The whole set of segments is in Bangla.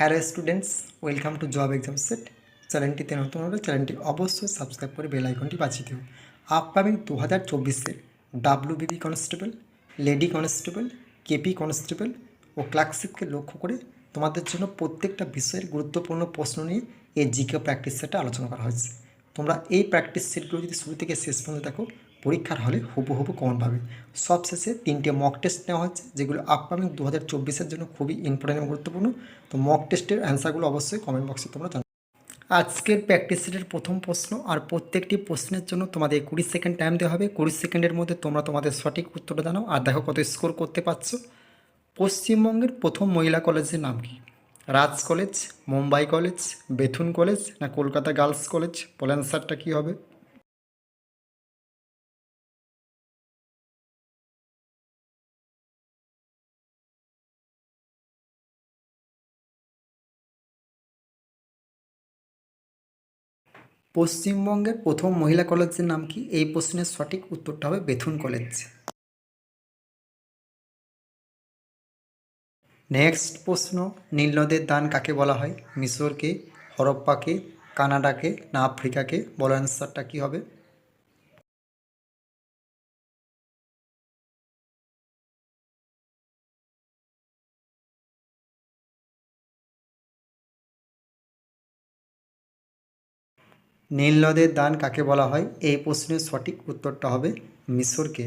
Hello students, welcome to job exam set. চ্যানেলটিতে নতুন হলে চ্যানেলটি অবশ্যই সাবস্ক্রাইব করে বেল আইকনটি বাঁচিয়ে দিও। আপকামিং দু হাজার চব্বিশের WBB constable, lady constable, KP constable ও ক্লার্কশিপকে লক্ষ্য করে তোমাদের জন্য প্রত্যেকটা বিষয়ের গুরুত্বপূর্ণ প্রশ্ন নিয়ে এই জিকে প্র্যাকটিস সেটটা আলোচনা করা হয়েছে। তোমরা এই প্র্যাকটিস সেটগুলো যদি শুরু থেকে শেষ পর্যন্ত দেখো পরীক্ষার হলে হুবু হুবু কমন পাবে। সবশেষে তিনটে মক টেস্ট নেওয়া হচ্ছে, যেগুলো আপকামিং দু হাজার চব্বিশের জন্য খুবই ইম্পর্টেন্ট এবং গুরুত্বপূর্ণ। তো মক টেস্টের অ্যান্সারগুলো অবশ্যই কমেন্ট বক্সে তোমরা জানো আজকের প্র্যাকটিস সেটের প্রথম প্রশ্ন আর প্রত্যেকটি প্রশ্নের জন্য তোমাদের কুড়ি সেকেন্ড টাইম দেওয়া হবে। কুড়ি সেকেন্ডের মধ্যে তোমরা তোমাদের সঠিক উত্তরটা জানাও আর দেখো কত স্কোর করতে পারছ। পশ্চিমবঙ্গের প্রথম মহিলা কলেজের নাম কি? Raj college, Mumbai college, Bethune college না কলকাতা গার্লস কলেজ? বলে অ্যান্সারটা কী হবে? পশ্চিমবঙ্গের প্রথম মহিলা কলেজের নাম কি? এই প্রশ্নের সঠিক উত্তরটা হবে বেথুন কলেজ। নেক্সট প্রশ্ন নীলনদের দান কাকে বলা হয়? মিশরকে, হরপ্পাকে, কানাডাকে না আফ্রিকাকে? বলার অ্যান্সারটা কী হবে? নীল নদের দান কাকে বলা হয়? এই প্রশ্নের সঠিক উত্তরটা হবে মিশরকে।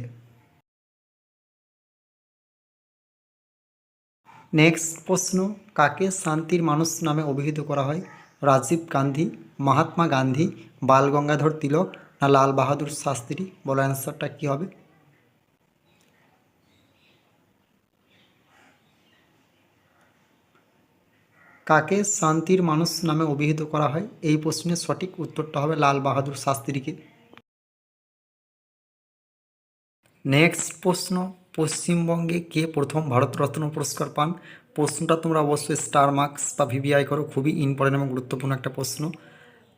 নেক্সট প্রশ্ন, কাকে শান্তির মানুষ নামে অভিহিত করা হয়? রাজীব গান্ধী, মহাত্মা গান্ধী, বাল গঙ্গাধর তিলক না লাল বাহাদুর শাস্ত্রী? বলার অ্যান্সারটা কী হবে? কাকে শান্তির মানুষ নামে অভিহিত করা হয়? এই প্রশ্নের সঠিক উত্তরটা হবে লাল বাহাদুর শাস্ত্রীকে। নেক্সট প্রশ্ন, পশ্চিমবঙ্গে কে প্রথম ভারতরত্ন পুরস্কার পান? প্রশ্নটা তোমরা অবশ্যই স্টার মার্কস বা ভিভিআই করো, খুবই ইম্পর্টেন্ট এবং গুরুত্বপূর্ণ একটা প্রশ্ন।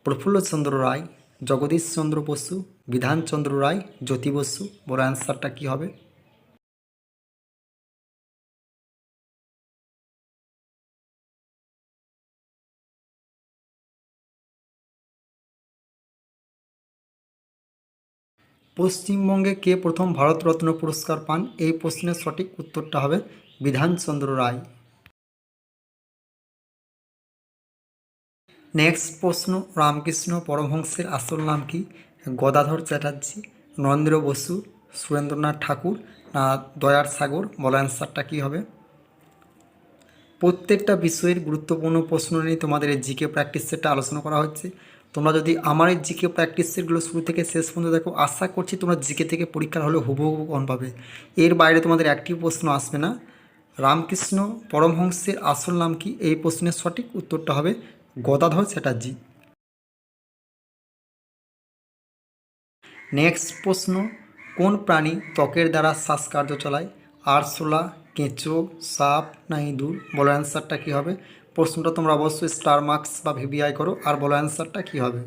প্রফুল্লচন্দ্র রায়, জগদীশ চন্দ্র বসু, বিধানচন্দ্র রায়, জ্যোতি বসু, বড় অ্যান্সারটা কী হবে? পশ্চিমবঙ্গে কে প্রথম ভারতরত্ন পুরস্কার পান? এই প্রশ্নের সঠিক উত্তরটা হবে বিধানচন্দ্র রায়। নেক্সট প্রশ্ন, রামকৃষ্ণ পরমহংসের আসল নাম কি? গদাধর চ্যাটার্জি, নরেন্দ্র বসু, সুরেন্দ্রনাথ ঠাকুর না দয়ার সাগর? বলা অ্যান্সারটা কী হবে? প্রত্যেকটা বিষয়ের গুরুত্বপূর্ণ প্রশ্ন নিয়ে তোমাদের জিকে প্র্যাকটিস সেটটা আলোচনা করা হচ্ছে। তোমরা যদি আমার এই জিকে প্র্যাকটিস সেটগুলো শুরু থেকে শেষ পর্যন্ত দেখো, আশা করছি তোমরা জিকে থেকে পরীক্ষার হলে হুবহু কম পাবে। এর বাইরে তোমাদের একটি প্রশ্ন আসবে না। রামকৃষ্ণ পরমহংসের আসল নাম কি? এই প্রশ্নের সঠিক উত্তরটা হবে গদাধর চ্যাটার্জি। নেক্সট প্রশ্ন, কোন প্রাণী ত্বকের দ্বারা শ্বাসকার্য চালায়? আরশোলা, কেঁচো, সাপ? না ইঁদুর বলো অ্যান্সারটা কী হবে? প্রশ্নটা তোমরা অবশ্যই স্টার মার্কস বা ভিভিআই করো, আর বলো অ্যান্সারটা কী হবে?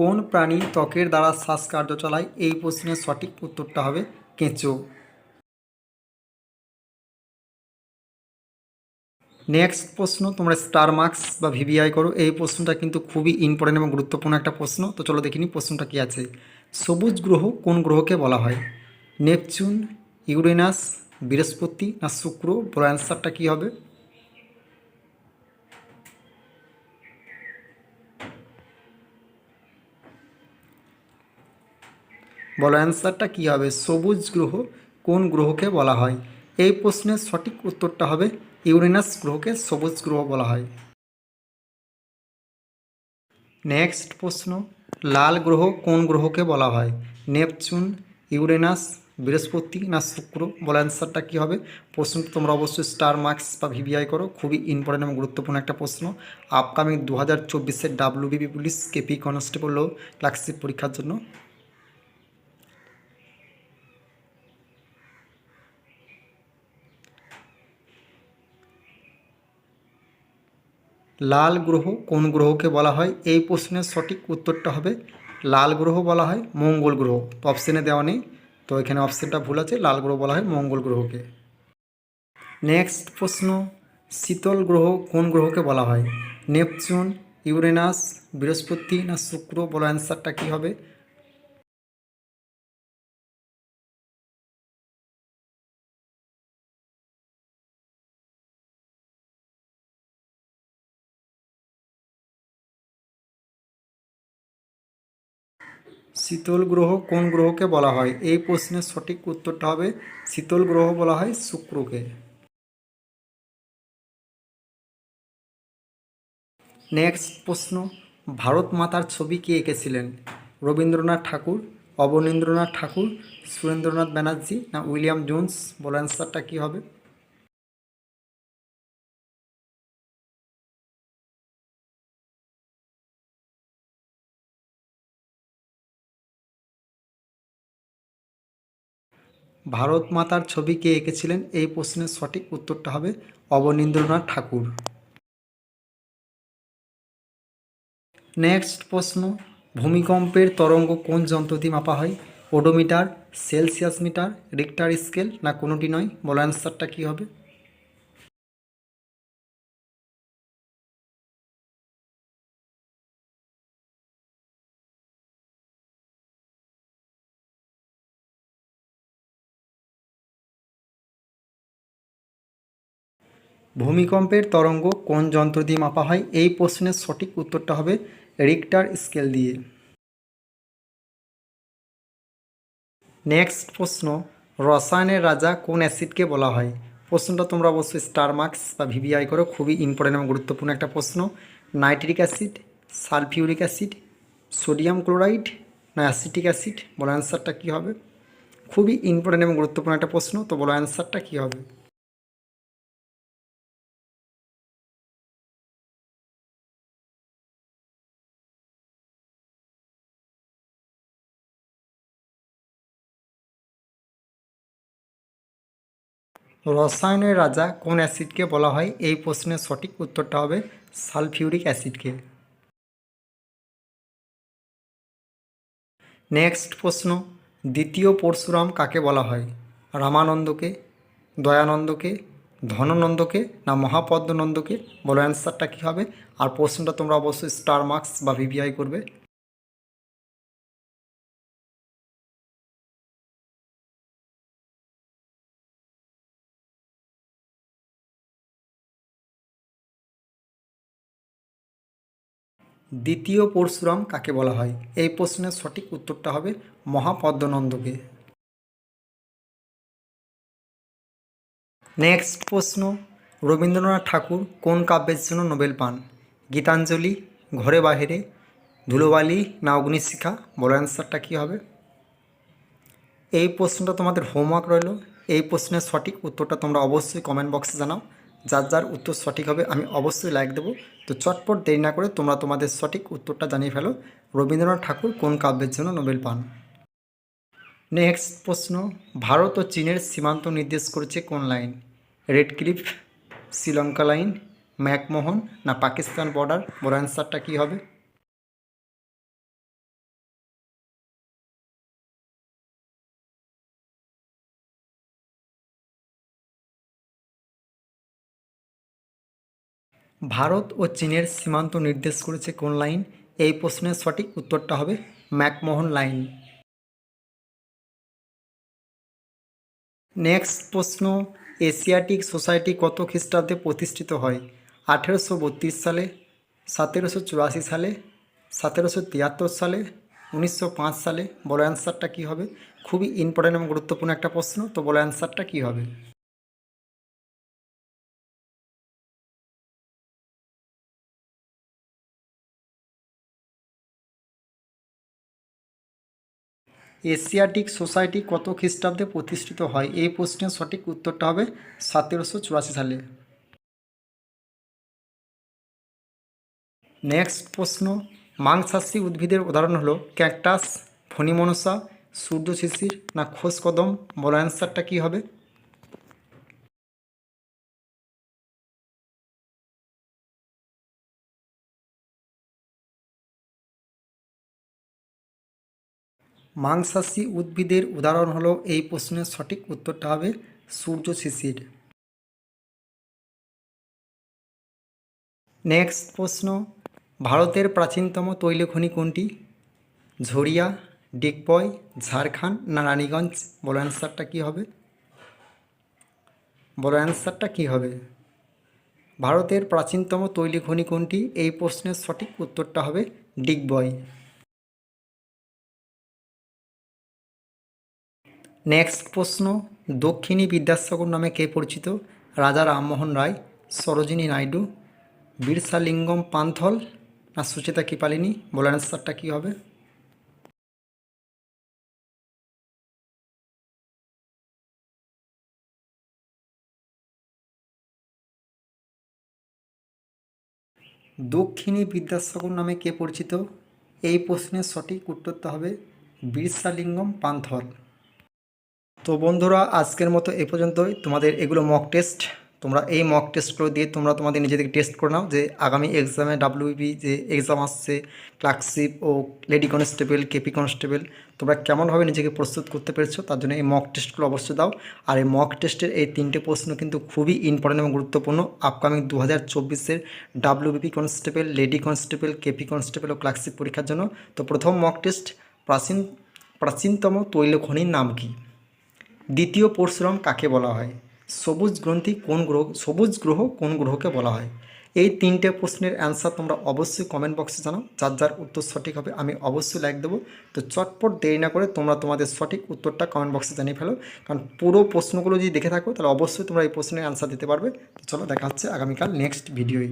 কোন প্রাণী ত্বকের দ্বারা শ্বাসকার্য চালায়? এই প্রশ্নের সঠিক উত্তরটা হবে কেঁচো। নেক্সট প্রশ্ন, তোমরা স্টার মার্কস বা ভিভিআই করো। এই প্রশ্নটা কিন্তু খুবই ইম্পর্টেন্ট এবং গুরুত্বপূর্ণ একটা প্রশ্ন। তো চলো দেখিনি প্রশ্নটা কী আছে। সবুজ গ্রহ কোন গ্রহকে বলা হয়? নেপচুন, ইউরেনাস, বৃহস্পতি না শুক্র? বড় অ্যান্সারটা কী হবে? বলো অ্যান্সারটা কী হবে? সবুজ গ্রহ কোন গ্রহকে বলা হয়? এই প্রশ্নের সঠিক উত্তরটা হবে ইউরেনাস গ্রহকে সবুজ গ্রহ বলা হয়। নেক্সট প্রশ্ন, লাল গ্রহ কোন গ্রহকে বলা হয়? নেপচুন, ইউরেনাস, বৃহস্পতি না শুক্র? বলা অ্যান্সারটা কী হবে? প্রশ্নটা তোমরা অবশ্যই স্টার মার্কস বা ভিভিআই করো। খুবই ইম্পর্টেন্ট এবং গুরুত্বপূর্ণ একটা প্রশ্ন। আপকামিং দু হাজার চব্বিশের ডাব্লিউবিবি পুলিশ কেপি কনস্টেবল ও ক্লার্কশিপ পরীক্ষার জন্য। লাল গ্রহ কোন গ্রহকে বলা হয়? এই প্রশ্নের সঠিক উত্তরটা হবে লাল গ্রহ বলা হয় মঙ্গল গ্রহ। তো অপশানে দেওয়া নেই। তো এখানে অপশানটা ভুল আছে। লাল গ্রহ বলা হয় মঙ্গল গ্রহকে। নেক্সট প্রশ্ন, শীতল গ্রহ কোন গ্রহকে বলা হয়? নেপচুন, ইউরেনাস, বৃহস্পতি না শুক্র? বলো অ্যান্সারটা কী হবে? শীতল গ্রহ কোন গ্রহকে বলা হয়? এই প্রশ্নের সঠিক উত্তরটা হবে শীতল গ্রহ বলা হয় শুক্রকে। নেক্সট প্রশ্ন, ভারত মাতার ছবি কে এঁকেছিলেন? রবীন্দ্রনাথ ঠাকুর, অবনীন্দ্রনাথ ঠাকুর, সুরেন্দ্রনাথ ব্যানার্জি না উইলিয়াম জোন্স? বলো অ্যান্সারটা কী হবে? ভারত মাতার ছবি কে এঁকেছিলেন? এই প্রশ্নের সঠিক উত্তরটা হবে অবনীন্দ্রনাথ ঠাকুর। নেক্সট প্রশ্ন, ভূমিকম্পের তরঙ্গ কোন যন্ত্র দিয়ে মাপা হয়? Odometer, Celsius meter, Richter scale, না কোনোটি নয়? বলো অ্যান্সারটা কী হবে? ভূমিকম্পের তরঙ্গ কোন যন্ত্র দিয়ে মাপা হয়? এই প্রশ্নের সঠিক উত্তরটা হবে রিক্টার স্কেল দিয়ে। নেক্সট প্রশ্ন, রসায়নের রাজা কোন অ্যাসিডকে বলা হয়? প্রশ্নটা তোমরা অবশ্যই স্টার মার্কস বা ভিভিআই করো, খুবই ইম্পর্টেন্ট এবং গুরুত্বপূর্ণ একটা প্রশ্ন। Nitric acid, sulphuric acid, sodium chloride না অ্যাসিটিক অ্যাসিড? বলো অ্যান্সারটা কী হবে? খুবই ইম্পর্টেন্ট এবং গুরুত্বপূর্ণ একটা প্রশ্ন, তো বলো অ্যান্সারটা কী হবে? রসায়নের রাজা কোন অ্যাসিডকে বলা হয়? এই প্রশ্নের সঠিক উত্তরটা হবে সালফিউরিক অ্যাসিডকে। নেক্সট প্রশ্ন, দ্বিতীয় পরশুরাম কাকে বলা হয়? রামানন্দকে, দয়ানন্দকে, ধননন্দকে না মহাপদ্মনন্দকে? বলো অ্যান্সারটা কী হবে? আর প্রশ্নটা তোমরা অবশ্যই স্টার মার্কস বা ভিভিআই করবে। দ্বিতীয় পরশুরাম কাকে বলা হয়? এই প্রশ্নের সঠিক উত্তরটা হবে মহাপদ্মনন্দকে। নেক্সট প্রশ্ন, রবীন্দ্রনাথ ঠাকুর কোন কাব্যের জন্য নোবেল পান? গীতাঞ্জলি, ঘরে বাহিরে, ধুলোবালি না অগ্নিশিখা? বলো অ্যান্সারটা কী হবে? এই প্রশ্নটা তোমাদের হোমওয়ার্ক রইল। এই প্রশ্নের সঠিক উত্তরটা তোমরা অবশ্যই কমেন্ট বক্সে জানাও। যার যার উত্তর সঠিক হবে, আমি অবশ্যই লাইক দেবো। তো চটপট দেরি না করে তোমরা তোমাদের সঠিক উত্তরটা জানিয়ে ফেলো। রবীন্দ্রনাথ ঠাকুর কোন কাব্যের জন্য নোবেল পান? নেক্সট প্রশ্ন, ভারত ও চীনের সীমান্ত নির্দেশ করেছে কোন line? Radcliffe Sri Lanka line McMahon না পাকিস্তান বর্ডার বড় অ্যান্সারটা কী হবে? ভারত ও চীনের সীমান্ত নির্দেশ করেছে কোন লাইন? এই প্রশ্নের সঠিক উত্তরটা হবে ম্যাকমোহন লাইন। নেক্সট প্রশ্ন, এশিয়াটিক সোসাইটি কত খ্রিস্টাব্দে প্রতিষ্ঠিত হয়? আঠেরোশো বত্রিশ সালে, সতেরোশো চুরাশি সালে, সতেরোশো তিয়াত্তর সালে, উনিশশো পাঁচ সালে? বড় অ্যান্সারটা কী হবে? খুবই ইম্পর্টেন্ট এবং গুরুত্বপূর্ণ একটা প্রশ্ন, তো বড় অ্যান্সারটা কী হবে? এশিয়াটিক সোসাইটি কত খ্রিস্টাব্দে প্রতিষ্ঠিত হয়? এই প্রশ্নের সঠিক উত্তরটা হবে সতেরোশো চুরাশি সালে। নেক্সট প্রশ্ন, মাংসাশী উদ্ভিদের উদাহরণ হলো ক্যাকটাস, ফণিমনসা সূর্য শিশির না খোসকদম? কদম বড় অ্যান্সারটা কী হবে? মাংসাশী উদ্ভিদের উদাহরণ হলো, এই প্রশ্নের সঠিক উত্তরটা হবে সূর্য শিশির। নেক্সট প্রশ্ন, ভারতের প্রাচীনতম তৈলখনি কোনটি? ঝরিয়া, ডিগবয়, ঝাড়খণ্ড না রানীগঞ্জ? বলো অ্যান্সারটা কী হবে? বলো অ্যান্সারটা কী হবে? ভারতের প্রাচীনতম তৈলখনি কোনটি? এই প্রশ্নের সঠিক উত্তরটা হবে ডিগবয়। নেক্সট প্রশ্ন, দক্ষিণী বিদ্যাসাগর নামে কে পরিচিত? রাজা রামমোহন রায়, সরোজিনী নাইডু, বিরসালিঙ্গম পান্থল না সুচেতা কৃপালিনী? বলার অ্যান্সারটা কী হবে? দক্ষিণী বিদ্যাসাগর নামে কে পরিচিত? এই প্রশ্নের সঠিক উত্তরটা হবে বিরসালিঙ্গম পান্থল। তো বন্ধুরা, আজকের মতো এ পর্যন্তই। তোমাদের এগুলো মক টেস্ট তোমরা এই মক টেস্টগুলো দিয়ে তোমরা তোমাদের নিজেদেরকে টেস্ট করে নাও যে আগামী এক্সামে ডাব্লিউবি যে এক্সাম আসছে ক্লার্কশিপ ও লেডি কনস্টেবল কেপি কনস্টেবল তোমরা কেমনভাবে নিজেকে প্রস্তুত করতে পেরেছ তার জন্য এই মক টেস্টগুলো অবশ্যই দাও। আর এই মক টেস্টের এই তিনটে প্রশ্ন কিন্তু খুবই ইম্পর্টেন্ট এবং গুরুত্বপূর্ণ। আপকামিং দু হাজার চব্বিশের WBP constable lady constable KP constable ও ক্লার্কশিপ পরীক্ষার জন্য। তো প্রথম মক টেস্ট প্রাচীন, প্রাচীনতম তৈল খনির নাম কী? দ্বিতীয় পরশুরাম কাকে বলা হয়? সবুজ গ্রন্থি কোন গ্রহ, সবুজ গ্রহ কোন গ্রহকে বলা হয়? এই তিনটে প্রশ্নের অ্যান্সার তোমরা অবশ্যই কমেন্ট বক্সে জানাও। যার যার উত্তর সঠিক হবে আমি অবশ্যই লাইক দেবো। তো চটপট দেরি না করে তোমরা তোমাদের সঠিক উত্তরটা কমেন্ট বক্সে জানিয়ে ফেলো। কারণ পুরো প্রশ্নগুলো যদি দেখে থাকো, তাহলে অবশ্যই তোমরা এই প্রশ্নের অ্যান্সার দিতে পারবে। তো চলো দেখা হচ্ছে আগামীকাল নেক্সট ভিডিওই